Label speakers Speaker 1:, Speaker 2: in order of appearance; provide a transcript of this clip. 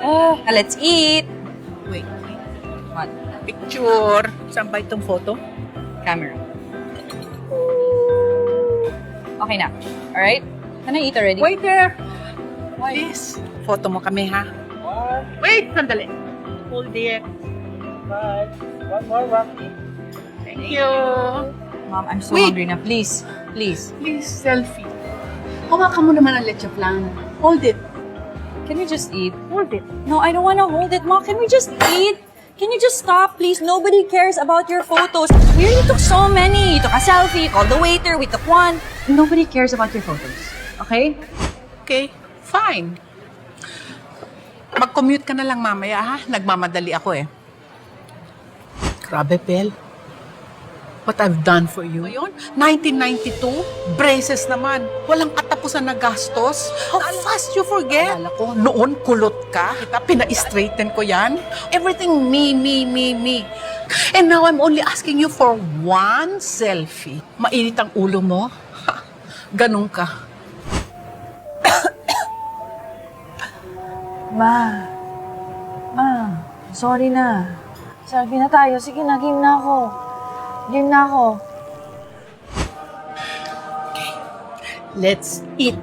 Speaker 1: Oh, let's eat.
Speaker 2: Wait, wait.
Speaker 1: What?
Speaker 2: Picture. Saan ba itong photo?
Speaker 1: Camera. Okay na. Alright? Can I eat already?
Speaker 2: Wait there.
Speaker 1: Why?
Speaker 2: Please. Photo mo kami, ha? Wait, sandali. Hold it.
Speaker 3: Bye. One more, Rocky.
Speaker 2: Thank you.
Speaker 1: Mom, I'm so
Speaker 2: Wait.
Speaker 1: hungry na. Please. Please.
Speaker 2: Please, selfie. Hawakan mo naman ang leche flan. Hold it.
Speaker 1: Can we just eat?
Speaker 2: Hold it.
Speaker 1: No, I don't want to hold it, Mom. Can we just eat? Can you just stop, please? Nobody cares about your photos. We already took so many. You took a selfie, called the waiter, we took one. Nobody cares about your photos. Okay?
Speaker 2: Okay, fine. Mag-commute ka na lang mamaya, ha? Nagmamadali ako, eh. Grabe, Bel. What I've done for you. Ngayon, 1992, braces naman. Walang katapusan na gastos. How fast you forget? Alala ko, noon kulot ka. Kita, pina-straighten ko yan. Everything me, me, me, me. And now I'm only asking you for one selfie. Mainit ang ulo mo? Ha, ganun ka.
Speaker 4: Ma. Ma. Sorry na. Sabi na tayo. Sige na, game na ako. Game na ako.
Speaker 2: Let's eat.